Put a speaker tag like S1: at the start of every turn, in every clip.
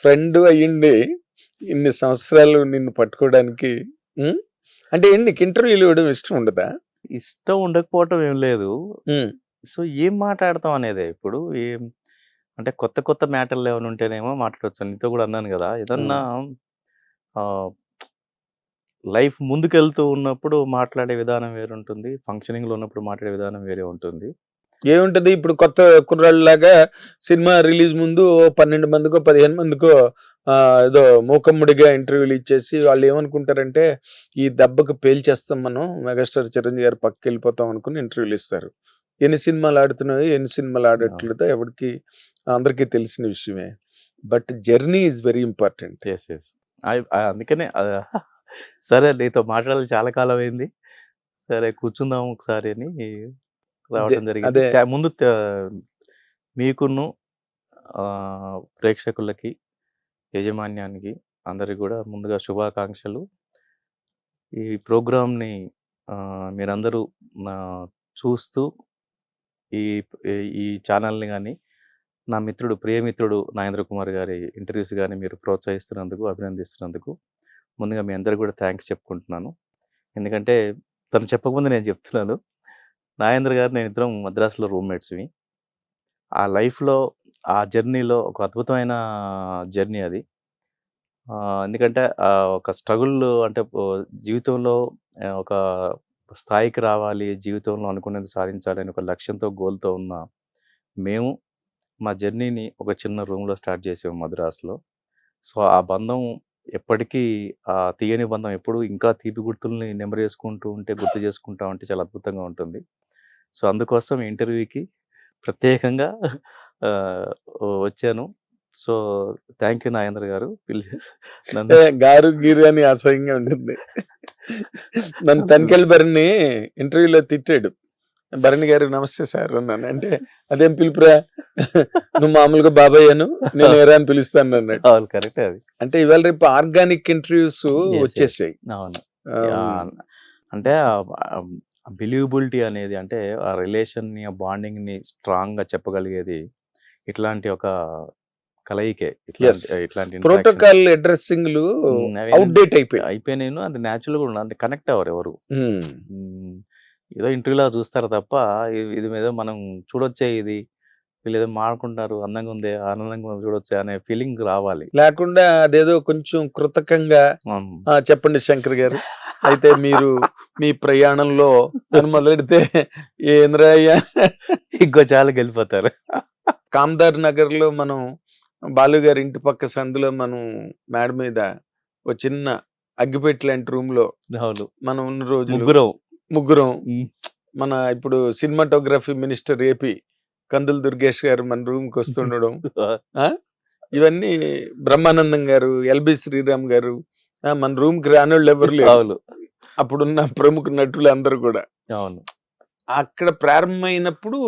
S1: Friend అయ్యిండి ఇన్ని సంవత్సరాలు నిన్ను పట్టుకోవడానికి? అంటే నీకు ఇంటర్వ్యూలు ఇవ్వడం ఇష్టం ఉండదా?
S2: ఇష్టం ఉండకపోవటం ఏం లేదు. సో ఏం మాట్లాడతాం అనేదే ఇప్పుడు ఏం అంటే కొత్త కొత్త మ్యాటర్లు ఏమైనా ఉంటేనేమో మాట్లాడవచ్చు నీతో కూడా అన్నాను కదా. ఏదన్నా లైఫ్ ముందుకెళ్తూ ఉన్నప్పుడు మాట్లాడే విధానం వేరు ఉంటుంది ఫంక్షనింగ్లో ఉన్నప్పుడు మాట్లాడే విధానం వేరే ఉంటుంది.
S1: ఏముంటది? ఇప్పుడు కొత్త కుర్రాళ్ళలాగా సినిమా రిలీజ్ ముందు పన్నెండు మందికో పదిహేను మందికో ఏదో మూకమ్ముడిగా ఇంటర్వ్యూలు ఇచ్చేసి వాళ్ళు ఏమనుకుంటారంటే ఈ దెబ్బకు పేల్చేస్తాం మనం మెగాస్టార్ చిరంజీవి గారు పక్కకి వెళ్ళిపోతాం అనుకుని ఇంటర్వ్యూలు ఇస్తారు. ఎన్ని సినిమాలు ఆడుతున్నాయో ఎన్ని సినిమాలు ఆడట్లేదో ఎవరికి అందరికీ తెలిసిన విషయమే. But journey is very important.
S2: Yes yes అందుకనే సరే నీతో మాట్లాడాలి చాలా కాలం అయింది. సరే కూర్చుందాం ఒకసారి అని రావడం జరిగింది. ముందు మీకును ప్రేక్షకులకి యజమాన్యానికి అందరికి కూడా ముందుగా శుభాకాంక్షలు. ఈ ప్రోగ్రామ్ని మీరందరూ చూస్తూ ఈ ఈ ఛానల్ని కానీ నా మిత్రుడు ప్రియమిత్రుడు నాగేంద్ర కుమార్ గారి ఇంటర్వ్యూస్ కానీ మీరు ప్రోత్సహిస్తున్నందుకు అభినందిస్తున్నందుకు ముందుగా మీ అందరికి కూడా థ్యాంక్స్ చెప్పుకుంటున్నాను. ఎందుకంటే తను చెప్పకముందు నేను చెప్తున్నాను. నాగేంద్ర గారు నేను ఇద్దరం మద్రాసులో రూమ్మేట్స్వి ఆ లైఫ్లో ఆ జర్నీలో ఒక అద్భుతమైన జర్నీ అది. ఎందుకంటే ఒక స్ట్రగుల్ అంటే జీవితంలో ఒక స్థాయికి రావాలి జీవితంలో అనుకున్నది సాధించాలని ఒక లక్ష్యంతో గోల్తో ఉన్న మేము మా జర్నీని ఒక చిన్న రూమ్లో స్టార్ట్ చేసాము మద్రాసులో. సో ఆ బంధం ఎప్పటికీ ఆ తీయని బంధం ఎప్పుడు ఇంకా తీపి గుర్తుల్ని నెమరు చేసుకుంటూ ఉంటే గుర్తు చేసుకుంటా ఉంటే చాలా అద్భుతంగా ఉంటుంది. సో అందుకోసం ఇంటర్వ్యూకి ప్రత్యేకంగా వచ్చాను. సో థ్యాంక్ యూ నాగేంద్ర గారు.
S1: గారు గీరు అని అసహ్యంగా ఉంటుంది. నన్ను తనికెళ్ళి భరణి ఇంటర్వ్యూలో తిట్టాడు. భరణి గారు నమస్తే సార్ అన్నాను. అంటే అదేం పిలుపురా? నువ్వు మామూలుగా బాబాయ్ అను నేను ఎరా అని పిలుస్తాను అన్నాడు
S2: అవును కరెక్ట్ అది.
S1: అంటే ఇవాళ రేపు ఆర్గానిక్ ఇంటర్వ్యూస్. వచ్చేసాయి.
S2: అవును.
S1: ఆ,
S2: అంటే బిలీవబిలిటీ అనేది అంటే ఆ రిలేషన్ని ఆ బాండింగ్ని స్ట్రాంగ్గా చెప్పగలిగేది ఇట్లాంటి ఒక కలయికే ఇట్లాంటి.
S1: ప్రోటోకాల్ అడ్రస్సింగ్లు అవుట్డేట్ అయిపోయాయి.
S2: అయిపోయినాయి అది న్యాచురల్ కూడా. అంటే కనెక్ట్ అవ్వరు ఎవరు.
S1: ఉమ్,
S2: ఉమ్, ఏదో ఇంటర్వ్యూలా చూస్తారు తప్ప ఇది మీద మనం చూడొచ్చే ఇది. వీళ్ళు ఏదో మాడుకుంటారు అందంగా ఉంది ఆనందంగా చూడొచ్చే అనే ఫీలింగ్ రావాలి.
S1: లేకుండా అదేదో కొంచెం కృతకంగా చెప్పండి శంకర్ గారు. అయితే మీరు మీ ప్రయాణంలో మొదలెడితే ఏంద్రయ్య
S2: ఇంకో చాలా గెలిపోతారు
S1: కామ్దార్ నగర్లో మనం బాలు గారి ఇంటి పక్క సందులో మనం మేడ మీద ఒక చిన్న అగ్గిపెట్టి లాంటి
S2: రూమ్లో
S1: మనం ఉన్న రోజులు
S2: ముగ్గురం.
S1: ముగ్గురం. మన ఇప్పుడు cinematography minister AP Kandula Durgesh garu మన రూమ్కి వస్తుండడం ఇవన్నీ బ్రహ్మానందం గారు ఎల్బి శ్రీరామ్ గారు మన రూమ్కి రానోళ్ళు ఎవరు
S2: అవును.
S1: అప్పుడున్న ప్రముఖ నటులు అందరూ కూడా.
S2: అవును.
S1: అక్కడ ప్రారంభమైనప్పుడు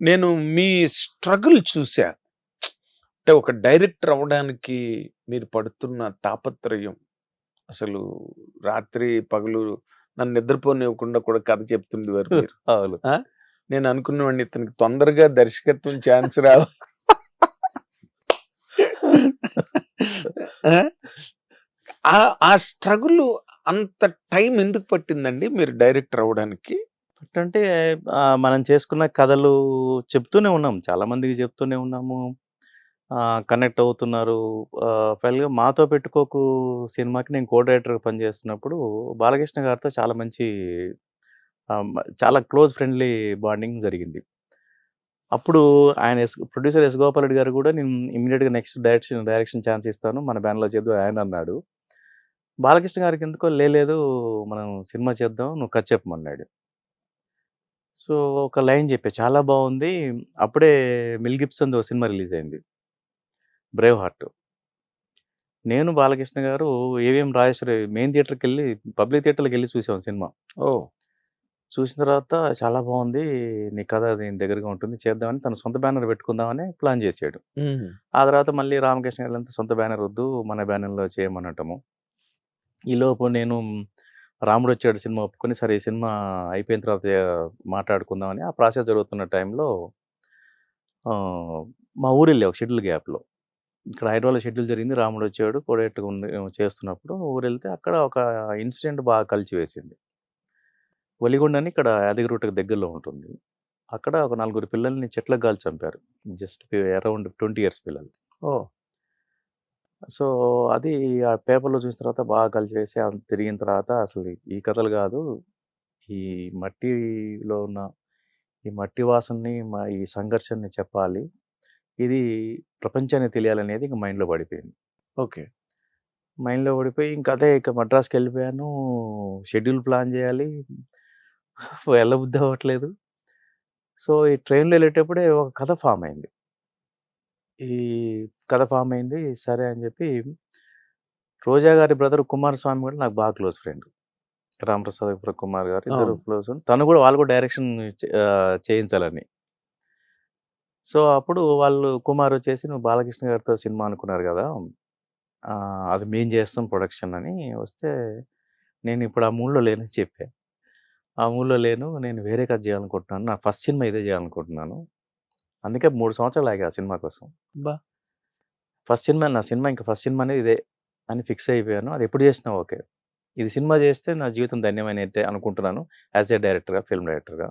S1: నేను మీ స్ట్రగుల్ చూసా అంటే ఒక డైరెక్టర్ అవ్వడానికి మీరు పడుతున్న తాపత్రయం అసలు రాత్రి పగలు నన్ను నిద్రపోనివ్వకుండా కూడా కథ చెప్తుండేవారు మీరు.
S2: అవును.
S1: నేను అనుకున్నవాడిని ఇతనికి తొందరగా దర్శకత్వం ఛాన్స్ రావ? ఆ- ఆ స్ట్రగుల్ అంత టైం ఎందుకు పట్టిందండి మీరు డైరెక్టర్ అవ్వడానికి?
S2: అంటే మనం చేసుకున్న కథలు చెప్తూనే ఉన్నాం. చాలా మందికి చెప్తూనే ఉన్నాము. కనెక్ట్ అవుతున్నారు. ఫైనల్గా మాతో పెట్టుకోకు సినిమాకి నేను కో డైరెక్టర్గా పనిచేస్తున్నప్పుడు బాలకృష్ణ గారితో చాలా మంచి చాలా క్లోజ్ ఫ్రెండ్లీ బాండింగ్ జరిగింది. అప్పుడు ఆయన yes producer S Gopal Reddy garu కూడా నేను ఇమీడియట్గా నెక్స్ట్ డైరెక్షన్ డైరెక్షన్ ఛాన్స్ ఇస్తాను మన బ్యాన్లో చేద్దాం ఆయన అన్నాడు. బాలకృష్ణ గారికి ఎందుకో లేదు మనం సినిమా చేద్దాం నువ్వు కథ చెప్పమన్నాడు సో ఒక లైన్ చెప్పే చాలా బాగుంది. అప్పుడే మిల్ గిబ్సన్ ఓ సినిమా రిలీజ్ అయింది. బ్రేవ్ హార్ట్ నేను బాలకృష్ణ గారు ఏవిఎం రాజేశ్వరి మెయిన్ థియేటర్కి వెళ్ళి పబ్లిక్ థియేటర్కి వెళ్ళి చూసాం సినిమా.
S1: ఓ
S2: చూసిన తర్వాత చాలా బాగుంది నీ కథ దీని దగ్గరగా ఉంటుంది చేద్దామని తన సొంత బ్యానర్ పెట్టుకుందామని ప్లాన్ చేసాడు. ఆ తర్వాత మళ్ళీ రామకృష్ణ గారు అంతా సొంత బ్యానర్ వద్దు మన బ్యానర్లో చేయమనటము. ఈలోపు నేను రాముడు వచ్చాడు సినిమా ఒప్పుకొని సరే ఈ సినిమా అయిపోయిన తర్వాత మాట్లాడుకుందామని ఆ ప్రాసెస్ జరుగుతున్న టైంలో మా ఊరు వెళ్ళే ఒక షెడ్యూల్ గ్యాప్లో. ఇక్కడ హైదరాబాద్లో షెడ్యూల్ జరిగింది. రాముడు వచ్చాడు. కోడేట్టుగా చేస్తున్నప్పుడు ఊరు వెళ్తే అక్కడ ఒక ఇన్సిడెంట్ బాగా కలిసి వేసింది ఒలిగొండ అని ఇక్కడ యాదగిరిగుట్టకు దగ్గరలో ఉంటుంది. అక్కడ ఒక నలుగురు పిల్లల్ని చెట్లకు గాలి చంపారు. జస్ట్ అరౌండ్ ట్వంటీ ఇయర్స్ పిల్లలు.
S1: ఓ!
S2: సో అది ఆ పేపర్లో చూసిన తర్వాత బాగా కలిసి వేసి అంత తిరిగిన తర్వాత అసలు ఈ కథలు కాదు. ఈ మట్టిలో ఉన్న ఈ మట్టి వాసనని మా ఈ సంఘర్షణని చెప్పాలి. ఇది ప్రపంచానికి తెలియాలనేది ఇంక మైండ్లో పడిపోయింది.
S1: ఓకే.
S2: మైండ్లో పడిపోయి ఇంక అదే ఇక మద్రాస్కి వెళ్ళిపోయాను. షెడ్యూల్ ప్లాన్ చేయాలి. వెళ్ళబుద్ధి అవ్వట్లేదు సో ఈ ట్రైన్లో వెళ్ళేటప్పుడే ఒక కథ ఫామ్ అయింది. ఈ కథ ఫామ్ అయింది. సరే అని చెప్పి రోజా గారి బ్రదర్ కుమారస్వామి కూడా నాకు బాగా క్లోజ్ ఫ్రెండ్. రామప్రసాద్ కుమార్ గారు ఇద్దరు. క్లోజ్ తను కూడా వాళ్ళు కూడా డైరెక్షన్ చేయించాలని. సో అప్పుడు వాళ్ళు కుమార్ వచ్చేసి నువ్వు బాలకృష్ణ గారితో సినిమా అనుకున్నారు కదా ఆ, అది మేం చేస్తాం ప్రొడక్షన్ అని వస్తే నేను ఇప్పుడు ఆ మూడ్లో లేనని చెప్పా. ఆ మూడ్లో లేను నేను వేరే కథ చేయాలనుకుంటున్నాను. నా ఫస్ట్ సినిమా ఇదే చేయాలనుకుంటున్నాను. అందుకే మూడు సంవత్సరాలు ఆగా ఆ సినిమా కోసం.
S1: బా
S2: ఫస్ట్ సినిమా నా సినిమా ఇంకా ఫస్ట్ సినిమా అనేది ఇదే అని ఫిక్స్ అయిపోయాను. అది ఎప్పుడు చేసినా ఓకే. ఇది సినిమా చేస్తే నా జీవితం ధన్యమైన అనుకుంటున్నాను యాజ్ ఏ డైరెక్టర్గా ఫిల్మ్ డైరెక్టర్గా.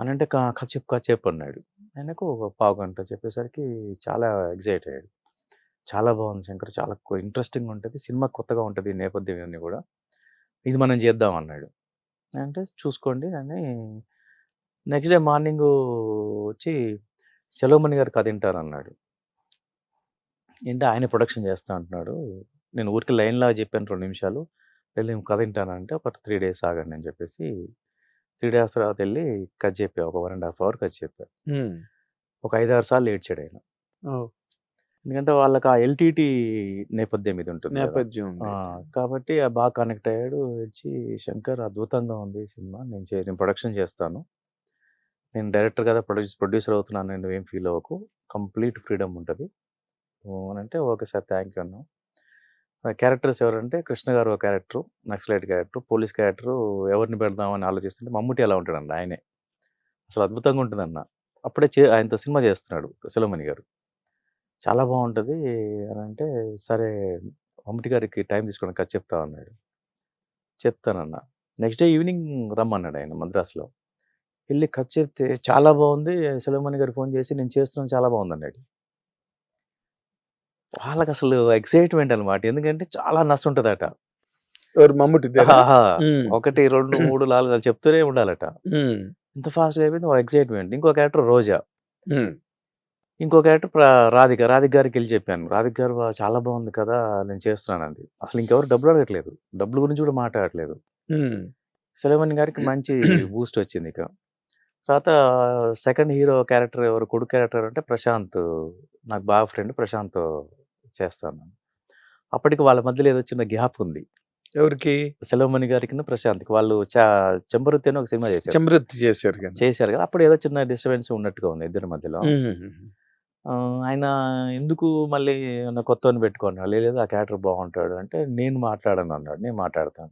S2: అని అంటే "కా- కథ అన్నాడు. ఆయనకు ఒక పావు గంట చెప్పేసరికి చాలా ఎగ్జైట్ అయ్యాడు. చాలా బాగుంది శంకర్ చాలా ఇంట్రెస్టింగ్ ఉంటుంది. సినిమా కొత్తగా ఉంటుంది నేపథ్యం ఇవన్నీ కూడా. ఇది మనం చేద్దాం అన్నాడు. అంటే చూసుకోండి అని నెక్స్ట్ డే మార్నింగ్ వచ్చి సెలవుమణి గారు కథ వింటారు అన్నాడు ఏంటి ఆయన ప్రొడక్షన్ చేస్తా అంటున్నాడు. నేను ఊరికి లైన్లా చెప్పాను రెండు నిమిషాలు. వెళ్ళి కథ వింటానంటే ఒక త్రీ డేస్ ఆగండి అని చెప్పేసి త్రీ డేస్ తర్వాత వెళ్ళి కథ చెప్పా ఒక వన్ అండ్ హాఫ్ అవర్ కథ చెప్పా. ఒక ఐదు ఆరు సార్లు ఏడ్చాడు ఆయన. ఎందుకంటే వాళ్ళకి ఆ ఎల్టీటీ నేపథ్యం ఇది ఉంటుంది.
S1: నేపథ్యం
S2: కాబట్టి ఆ బాగా కనెక్ట్ అయ్యాడు వచ్చి శంకర్ అద్భుతంగా ఉంది సినిమా. నేను నేను ప్రొడక్షన్ చేస్తాను. నేను డైరెక్టర్ కదా ప్రొడ్యూస్ ప్రొడ్యూసర్ అవుతున్నాను నేను ఏం ఫీల్ అవ్వకు. కంప్లీట్ ఫ్రీడమ్ ఉంటుంది. అని అంటే ఓకే సార్ థ్యాంక్ యూ అన్నాం. క్యారెక్టర్స్ ఎవరంటే కృష్ణ గారు ఒక character Naxalite character police character ఎవరిని పెడదామని ఆలోచిస్తుంటే మమ్ముటి ఎలా ఉంటాడండి ఆయనే. అసలు అద్భుతంగా ఉంటుందన్న. అప్పుడే చే ఆయనతో సినిమా చేస్తున్నాడు సెలమణి గారు. చాలా బాగుంటుంది. అని అంటే సరే మమ్ముటి గారికి టైం తీసుకోవడం కథ చెప్తా అన్నాడు. చెప్తానన్న. నెక్స్ట్ డే ఈవినింగ్ రమ్మన్నాడు ఆయన మద్రాసులో. వెళ్ళి కథ చెప్తే చాలా బాగుంది. సెలమణి గారు ఫోన్ చేసి నేను చేస్తున్నాను చాలా బాగుంది అన్నాడు వాళ్ళకి అసలు ఎక్సైట్మెంట్ అన్నమాట. ఎందుకంటే చాలా నష్టం ఉంటుందట
S1: మమ్ముటి
S2: ఒకటి రెండు మూడు నాలుగు చెప్తూనే ఉండాలట. ఇంత ఫాస్ట్ అయిపోయింది ఒక ఎక్సైట్మెంట్. ఇంకో క్యారెక్టర్ రోజా. ఇంకో క్యారెక్టర్ రాధిక. రాధిక గారికి వెళ్ళి చెప్పాను. రాధిక గారు "వా, చాలా బాగుంది కదా నేను చేస్తున్నాను అంది. అసలు ఇంకెవరు డబ్బులు అడగట్లేదు. డబ్బుల గురించి కూడా మాట్లాడట్లేదు. సెలవన్ గారికి మంచి బూస్ట్ వచ్చింది ఇక. తర్వాత సెకండ్ హీరో క్యారెక్టర్ ఎవరు కొడుకు క్యారెక్టర్ అంటే ప్రశాంత్. నాకు బాగా ఫ్రెండ్ ప్రశాంత్. చేస్తాను. అప్పటికి వాళ్ళ మధ్యలో ఏదో చిన్న గ్యాప్ ఉంది.
S1: ఎవరికి?
S2: సెలవుమణి గారికి ప్రశాంత్కి. వాళ్ళు చా చెంబరుత్తి అని ఒక సినిమా చేశారు.
S1: చమృతి చేశారు
S2: చేశారు కదా. అప్పుడు ఏదో చిన్న డిస్టర్బెన్స్ ఉన్నట్టుగా ఉంది ఇద్దరి మధ్యలో. ఆయన ఎందుకు మళ్ళీ కొత్తని పెట్టుకున్నాడు? లేదు ఆ క్యారెక్టర్ బాగుంటాడు అంటే నేను మాట్లాడను అన్నాడు. నేను మాట్లాడతాను.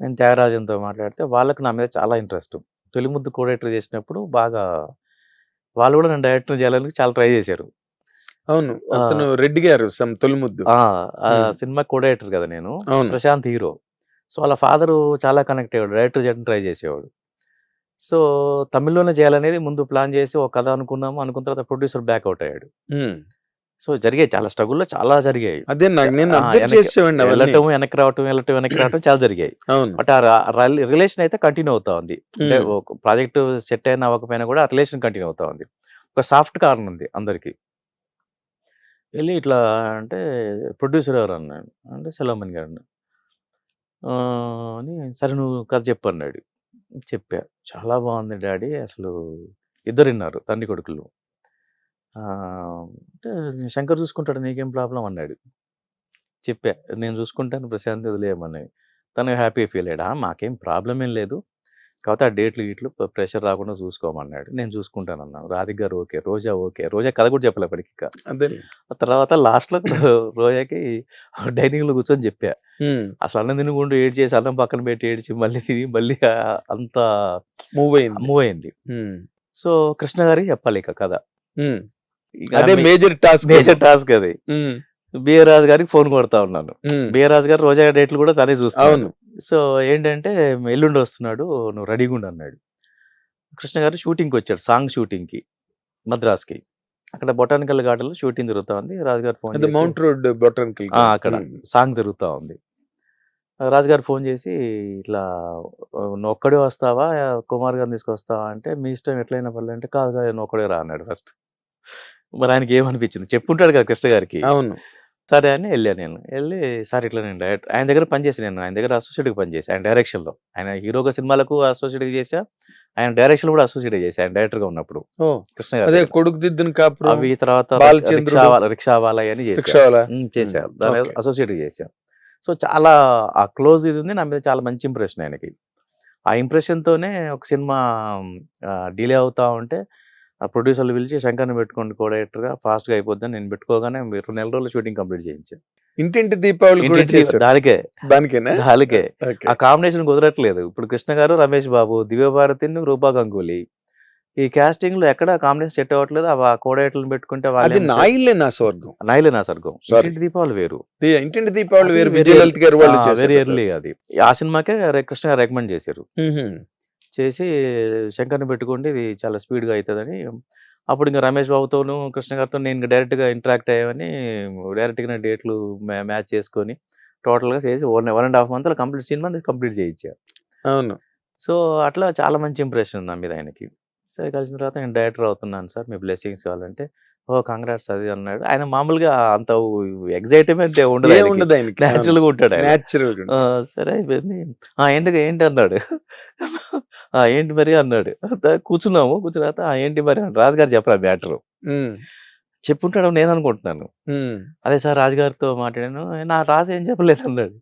S2: నేను త్యాగరాజన్తో మాట్లాడితే వాళ్ళకి నా మీద చాలా ఇంట్రెస్ట్. తొలి ముద్దు కోడేటర్ చేసినప్పుడు బాగా వాళ్ళు కూడా నన్ను డైరెక్టర్ చేయాలని చాలా ట్రై చేశారు.
S1: అవును. అతను రెడ్డి గారు సమ్ తొలిముద్దు.
S2: సినిమా కోడేటర్ కదా నేను. ప్రశాంత్ హీరో. సో వాళ్ళ ఫాదరు చాలా కనెక్ట్ అయ్యాడు. డైరెక్టర్ చేయడం ట్రై చేసేవాడు. సో తమిళ్ళోనే చేయాలనేది ముందు ప్లాన్ చేసి ఒక కథ అనుకున్నాము. అనుకున్న తర్వాత ప్రొడ్యూసర్ బ్యాక్అవుట్ అయ్యాడు. సో జరిగాయి. చాలా స్ట్రగుల్లో చాలా జరిగాయి.
S1: అదే నేను
S2: వెళ్ళటం వెనక్కి రావటం వెళ్ళటం వెనక్కి రావటం చాలా జరిగాయి. బట్ ఆ రిలేషన్ అయితే కంటిన్యూ అవుతా ఉంది. ప్రాజెక్ట్ సెట్ అయిన అవ్వకపోయినా కూడా ఆ రిలేషన్ కంటిన్యూ అవుతా ఉంది. ఒక సాఫ్ట్ కారణం ఉంది అందరికి. వెళ్ళి ఇట్లా అంటే ప్రొడ్యూసర్ ఎవరు అన్నాడు అంటే సెలమన్ గారు అని సరే నువ్వు కథ చెప్పు అన్నాడు. చెప్పా. చాలా బాగుంది డాడీ. అసలు ఇద్దరున్నారు తండ్రి కొడుకులు. అంటే శంకర్ చూసుకుంటాడు నీకేం ప్రాబ్లం అన్నాడు. చెప్పా. నేను చూసుకుంటాను ప్రశాంత్ వదిలేయమని. తను హ్యాపీ ఫీల్ అయ్యాడా? మాకేం ప్రాబ్లం ఏం లేదు. కాకపోతే ఆ డేట్లు ఇట్లు ప్రెషర్ రాకుండా చూసుకోమన్నాడు. నేను చూసుకుంటాను అన్నాను రాధిక్ గారు ఓకే రోజా ఓకే. రోజా కథ కూడా చెప్పలే ఇప్పటికి.
S1: అదే.
S2: ఆ తర్వాత లాస్ట్లో రోజాకి డైనింగ్లో కూర్చొని చెప్పా. అసలు అన్నం తినకుండా ఏడ్ చేసి అన్నం పక్కన పెట్టి ఏడ్చి మళ్ళీ తిని మళ్ళీ అంత
S1: మూవ్ అయింది.
S2: మూవ్ అయింది. సో కృష్ణ గారికి చెప్పాలి ఇక కథ.
S1: అదే మేజర్ టాస్క్
S2: మేజర్ టాస్క్ అది. బిఆర్ రాజు గారికి ఫోన్ కొడతా ఉన్నాను. బిఆర్ రాజు గారు రోజా డేట్లు కూడా తనే చూస్తాను సో ఏంటంటే ఎల్లుండి వస్తున్నాడు నువ్వు రెడీగా ఉండు అన్నాడు. కృష్ణ గారు షూటింగ్కి వచ్చాడు సాంగ్ షూటింగ్కి మద్రాస్కి. అక్కడ బొటానికల్ గార్డెన్లో షూటింగ్ జరుగుతా ఉంది. రాజుగారు ఫోన్
S1: మౌంట్ రోడ్ బొటానికల్
S2: అక్కడ సాంగ్ జరుగుతూ ఉంది. రాజుగారు ఫోన్ చేసి ఇట్లా "ఆ, నువ్వు ఒక్కడే వస్తావా? కుమార్ గారిని తీసుకొస్తావా? అంటే మీ ఇష్టం ఎట్లయినా పర్లేదు అంటే కాదు కాదు ఒక్కడే రా అన్నాడు ఫస్ట్. మరి ఆయనకి ఏమనిపించింది? చెప్పుంటాడు కదా కృష్ణ గారికి.
S1: అవును.
S2: సరే అని వెళ్ళాను నేను. వెళ్ళి సార్ ఇట్లా నేను డైరెక్ట్ ఆయన దగ్గర పనిచేసి నేను. ఆయన దగ్గర అసోసియేట్గా పనిచేసి ఆయన డైరెక్షన్లో ఆయన హీరోగా సినిమాలకు అసోసియేట్గా చేశా. ఆయన డైరెక్షన్ కూడా అసోసియేట్ చేశా. ఆయన డైరెక్టర్గా ఉన్నప్పుడు.
S1: ఓ
S2: కృష్ణ గారి
S1: అదే. కొడుకు దిద్దును కాపురం
S2: అవి తర్వాత. రిక్షా వాళ్ళ అని చేశా.
S1: రిక్షా వాళ్ళ?
S2: ఉమ్, చేశా.
S1: ఉమ్,
S2: దాని. అసోసియేట్ చేశా. సో చాలా ఆ క్లోజ్ ఇది ఉంది. నా మీద చాలా మంచి ఇంప్రెషన్ ఆయనకి. ఆ ఇంప్రెషన్ తోనే ఒక సినిమా డిలే అవుతా ఉంటే ఆ ప్రొడ్యూసర్లు పిలిచి శంకర్ని పెట్టుకోండి కోడైరెక్టర్గా ఫాస్ట్గా అయిపోద్దని నేను పెట్టుకోగానే రెండు నెల రోజులు షూటింగ్ కంప్లీట్ చేయించాను
S1: ఇంటింటి దీపావళి
S2: దానికే.
S1: దానికేనా?
S2: దానికే.
S1: ఓకే.
S2: ఆ కాంబినేషన్ కుదరట్లేదు. ఇప్పుడు కృష్ణ గారు రమేష్ బాబు దివ్యభారతిని రూపా గంగూలీ. ఈ కాస్టింగ్లో ఎక్కడ కాంబినేషన్ సెట్ అవ్వట్లేదు ఆ కోడైట్లను పెట్టుకుంటే వాళ్ళు
S1: నాయిల్లే నా స్వర్గం.
S2: నాయిలే నా
S1: Sorry.
S2: ఇంటింటి దీపావళి వేరు.
S1: ఇంటింటి దీపావళి వేరు.
S2: very
S1: విజయలలిత గారు వాళ్ళు చేశారు.
S2: వెరీ ఎర్లీ అది. ఆ సినిమాకే కృష్ణ గారు రికమెండ్ చేశారు. చేసి శంకర్ని పెట్టుకోండి ఇది చాలా స్పీడ్గా అవుతుందని అప్పుడు ఇంకా రమేష్ బాబుతోను కృష్ణ గారితో నేను డైరెక్ట్గా ఇంటరాక్ట్ అయ్యామని డైరెక్ట్గా డేట్లు మ్యాచ్ చేసుకొని టోటల్గా చేసి one one and half month complete cinema complete చేయించారు.
S1: అవును.
S2: సో అట్లా చాలా మంచి ఇంప్రెషన్ నా మీద ఆయనకి. సరే కలిసిన తర్వాత నేను డైరెక్టర్ అవుతున్నాను సార్ మీ బ్లెస్సింగ్స్ కావాలంటే. ఓ కంగ్రాట్స్ అది అన్నాడు. ఆయన మామూలుగా అంత ఎగ్జైట్మెంట్ ఉండదు.
S1: ఉండదు ఆయనకి.
S2: ఉంటాడు.
S1: న్యాచురల్
S2: సరే అయిపోయింది. ఆ ఏంటి ఏంటి అన్నాడు. ఆ ఏంటి మరి అన్నాడు. కూర్చున్నాము. కూర్చున్న తర్వాత "ఆ, ఏంటి మరి. రాజుగారు చెప్పరా మ్యాటర్? చెప్పుంటాడు నేను అనుకుంటున్నాను. అదే సార్ రాజుగారితో మాట్లాడాను. నా రాజు ఏం చెప్పలేదు అన్నాడు.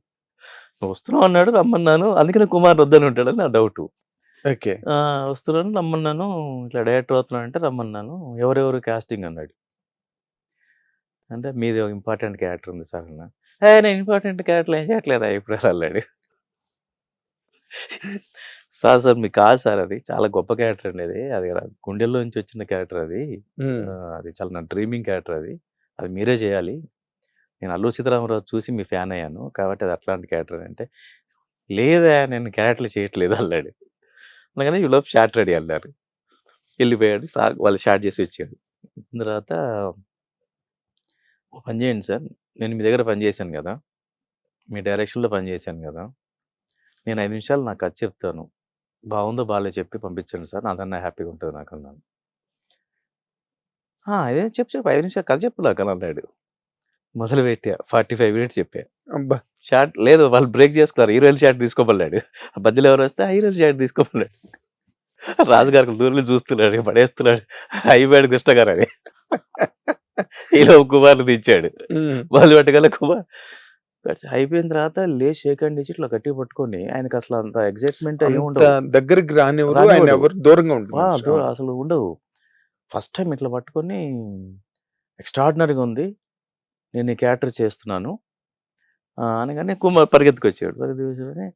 S2: "నువ్వు వస్తున్నావు అన్నాడు రమ్మన్నాను. అందుకనే కుమార్ వద్దని ఉంటాడు నా డౌట్.
S1: ఓకే.
S2: వస్తున్నాను రమ్మన్నాను. ఇట్లా డైరెక్టర్ అవుతున్నాను అంటే రమ్మన్నాను. ఎవరెవరు కాస్టింగ్ అన్నాడు. అంటే మీది ఇంపార్టెంట్ క్యారెక్టర్ ఉంది సార్ అన్న "ఏ, నేను ఇంపార్టెంట్ క్యారెక్టర్ ఏం చేయట్లేదా ఇప్పుడు అన్నాడు. సార్ సార్ మీకు కాదు సార్ అది. చాలా గొప్ప క్యారెక్టర్ అండి అది. అది గుండెల్లో నుంచి వచ్చిన క్యారెక్టర్ అది. అది చాలా నా డ్రీమింగ్ క్యారెక్టర్ అది. అది మీరే చేయాలి. నేను అల్లు సీతారామరాజు చూసి మీ ఫ్యాన్ అయ్యాను. కాబట్టి అది అట్లాంటి క్యారెక్టర్ అంటే లేదా నేను క్యారెక్టర్లు చేయట్లేదు అన్నాడు. అనగానే ఈ లోపు షార్ట్ రెడీ అన్నారు. వెళ్ళిపోయాడు. సా వాళ్ళు షార్ట్ చేసి వచ్చాడు తర్వాత "ఓ పని చేయండి సార్. నేను మీ దగ్గర పని చేశాను కదా. మీ డైరెక్షన్లో పని చేశాను కదా. నేను ఐదు నిమిషాలు నాకు కథ చెప్తాను. బాగుందో బాగాలేదు చెప్పి పంపించండి సార్. నాదన్నా హ్యాపీగా ఉంటుంది నాకు అన్నాను "ఆ, అదే చెప్పు చెప్పు. ఐదు నిమిషాలు కథ చెప్పు నాకు అని అన్నాడు. మొదలు పెట్టా ఫార్టీ ఫైవ్ మినిట్స్ చెప్పా.
S1: అబ్బా!
S2: షార్ట్ లేదు వాళ్ళు బ్రేక్ చేసుకున్నారు. హీరోయిన్ షార్ట్ తీసుకోమన్నాడు. మధ్యలో ఎవరు వస్తే హీరోయిన్ షార్ట్ తీసుకోమన్నాడు. రాజుగారికి దూరం చూస్తున్నాడు పడేస్తున్నాడు. అయిపోయాడు కృష్ణ గారు అని. హీరో కుమార్ని
S1: మ్మ్.
S2: వాళ్ళు పెట్టగల కుమార్ అయిపోయిన తర్వాత లే షేక్ అండ్ ఇచ్చి ఇట్లా గట్టి పట్టుకొని ఆయనకి అసలు అంత ఎగ్జైట్మెంట్
S1: దగ్గరికి రానివ్వరు ఆయన. ఎవరు దూరంగా
S2: అసలు ఉండవు. ఫస్ట్ టైం ఇట్లా పట్టుకొని ఎక్స్ట్రాడినరీగా ఉంది. నేను ఈ క్యారెక్టర్ చేస్తున్నాను. అనగానే కుమార్ పరిగెత్తుకొచ్చాడు. పరిగెత్తుకొచ్చాడని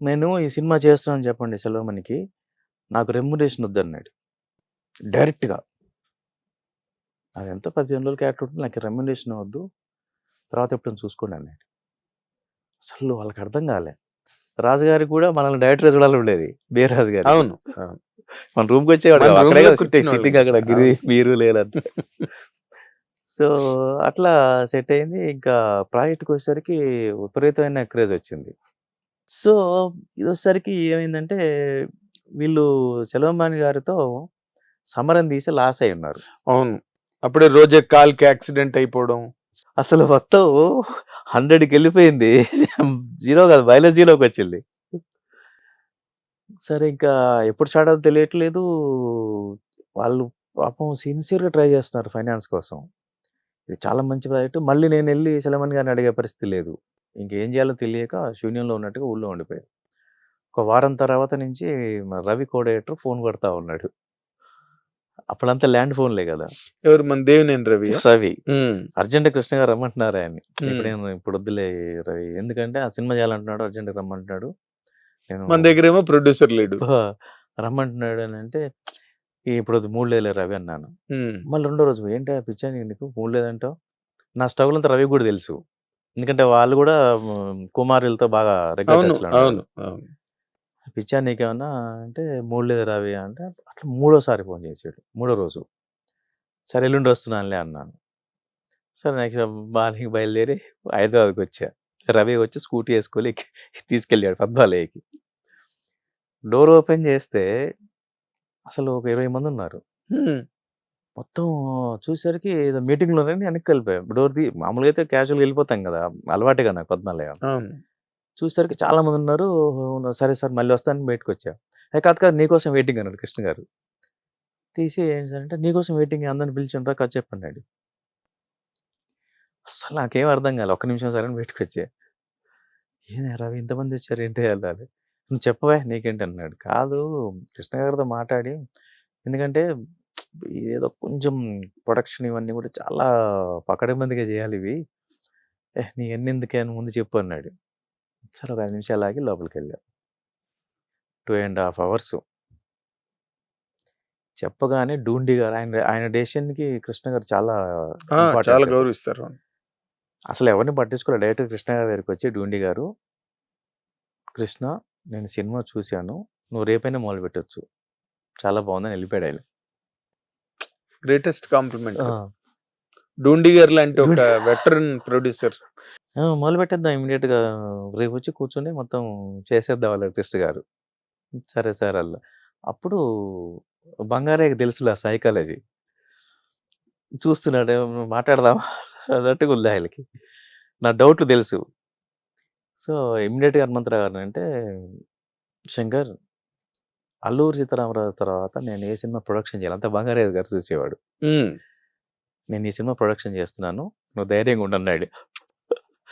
S2: నేను ఈ సినిమా చేస్తున్నాను చెప్పండి సెలవుమణికి. నాకు రెమ్యునేషన్ వద్దన్నాడు. డైరెక్ట్గా అది ఎంత పదిహేను రోజులు క్యారెక్టర్ ఉంటుంది. నాకు రెమ్యునేషన్ వద్దు. తర్వాత ఎప్పుడు చూసుకోండి అన్నాడు అసలు వాళ్ళకి అర్థం కాలే. రాజుగారికి కూడా మనల్ని డైరెక్టర్ చూడాలని ఉండేది. బే. రాజు గారు
S1: అవును.
S2: మన రూమ్కి వచ్చేవాడు. అక్కడే సిట్టింగ్. గిరి మీరు లేదంటే. సో అట్లా సెట్ అయింది. ఇంకా ప్రాజెక్ట్కి వచ్చేసరికి విపరీతమైన క్రేజ్ వచ్చింది. సో ఇది వచ్చేసరికి ఏమైందంటే వీళ్ళు సెలవుమాని గారితో సమరం తీసి లాస్ అయి ఉన్నారు.
S1: అవును. అప్పుడే రోజే కాల్కి యాక్సిడెంట్ అయిపోవడం.
S2: అసలు మొత్తం హండ్రెడ్కి వెళ్ళిపోయింది జీరో కాదు మైనస్ జీరోకి వచ్చింది సరే ఇంకా ఎప్పుడు స్టార్ట్ అవుతుందో తెలియట్లేదు. వాళ్ళు పాపం సిన్సియర్గా ట్రై చేస్తున్నారు ఫైనాన్స్ కోసం. ఇది చాలా మంచి ప్రాజెక్ట్. మళ్ళీ నేను వెళ్ళి సెలమన్ గారిని అడిగే పరిస్థితి లేదు. ఇంకేం చేయాలో తెలియక శూన్యంలో ఉన్నట్టుగా ఊళ్ళో ఉండిపోయాను. ఒక వారం తర్వాత నుంచి రవి కోడేటర్ ఫోన్ కొడతా ఉన్నాడు. అప్పుడంతా ల్యాండ్ ఫోన్లే కదా.
S1: ఎవరు? మన దేవినేని రవి.
S2: రవి. అర్జెంట్ కృష్ణ గారు రమ్మంటున్నారు ఆయన్ని. ఇప్పుడు ఇప్పుడు వద్దులే రవి. ఎందుకంటే ఆ సినిమా చేయాలంటున్నాడు అర్జెంట్ రమ్మంటున్నాడు. నేను
S1: మన దగ్గర ఏమో ప్రొడ్యూసర్ లేడు.
S2: "అబ్బా, రమ్మంటున్నాడు అని అంటే ఇప్పుడు మూడు లేదు రవి అన్నాను. మళ్ళీ రెండో రోజు ఏంటి పిచ్చా నీకు మూడు లేదంటావు? నా స్ట్రగుల్ అంతా రవి కూడా తెలుసు. ఎందుకంటే వాళ్ళు కూడా కుమారులతో బాగా రెగ్యులర్ పిచ్చా నీకేమన్నా అంటే మూడు లేదు రవి అంటే అట్లా మూడోసారి ఫోన్ చేసాడు మూడో రోజు. సరే ఎల్లుండి వస్తున్నానులే అన్నాను. సరే నెక్స్ట్ మార్నింగ్ బయలుదేరి హైదరాబాద్కి వచ్చా. రవి వచ్చి స్కూటీ వేసుకొని తీసుకెళ్ళాడు పద్మాలయకి. డోర్ ఓపెన్ చేస్తే అసలు ఒక ఇరవై మంది ఉన్నారు. మొత్తం చూసేసరికి ఏదో మీటింగ్లో వెనక్కి వెళ్ళిపోయాం. డోర్ ది మామూలుగా అయితే క్యాజువల్గా వెళ్ళిపోతాం కదా అలవాటే కదా నాకు పద్మాలయ. చూసేసరికి చాలా మంది ఉన్నారు. సరే సార్ మళ్ళీ వస్తాను బయటకు వచ్చా కాదు కాదు నీకోసం వెయిటింగ్ అన్నాడు కృష్ణ గారు. తీసి ఏం సార్ అంటే నీకోసం వెయిటింగ్ అందరిని పిలిచిండ్రా కాదు చెప్పన్నాడు అసలు నాకేం అర్థం కాలే ఒక్క నిమిషం సరే అని బయటకు వచ్చా ఏం రవి ఇంతమంది వచ్చారు ఏంటి వెళ్ళాలి నువ్వు చెప్పవే నీకేంటి? అన్నాడు. కాదు కృష్ణ గారితో మాట్లాడి ఎందుకంటే ఏదో కొంచెం ప్రొడక్షన్ ఇవన్నీ కూడా చాలా పకడబందిగా చేయాలి ఇవి. ఏ నీ ఎన్నెందుకే అని ముందు చెప్పు అన్నాడు. సరే ఒక ఐదు నిమిషాలు ఆగి లోపలికి వెళ్ళా. Two and half hours. చెప్పగానే డూండి గారు ఆయన ఆయన డెసిషన్కి కృష్ణ గారు చాలా
S1: చాలా. గౌరవిస్తారు
S2: అసలు ఎవరిని పట్టించుకోలేదు. డైరెక్ట్ కృష్ణ గారి దగ్గరికి వచ్చి డూండి గారు కృష్ణ నేను సినిమా చూశాను. నువ్వు రేపైనా మొదలు పెట్టచ్చు. చాలా బాగుందని వెళ్ళిపోయాడు ఆయన.
S1: గ్రేటెస్ట్ కాంప్లిమెంట్ డూండి గారు లాంటి ఒక వెటరన్ ప్రొడ్యూసర్.
S2: మొదలు పెట్టేద్దాం ఇమీడియట్గా రేపు వచ్చి కూర్చొని మొత్తం చేసేద్దాం వాళ్ళ కృష్ణ గారు. సరే సార్ అలా. అప్పుడు బంగారయ్యకి తెలుసులే సైకాలజీ. చూస్తున్నాడు మాట్లాడదాం అన్నట్టుగా ఉంది ఆయనకి. నా డౌట్లు తెలుసు. సో ఇమ్మీడియట్గా హనుమంతరావు గారు అంటే శంకర్ అల్లూరి సీతారామరాజు తర్వాత నేను ఏ సినిమా ప్రొడక్షన్ చేయాలి? అంతా బంగారయ్య గారు చూసేవాడు. నేను ఈ సినిమా ప్రొడక్షన్ చేస్తున్నాను. నువ్వు ధైర్యంగా ఉండన్నాడు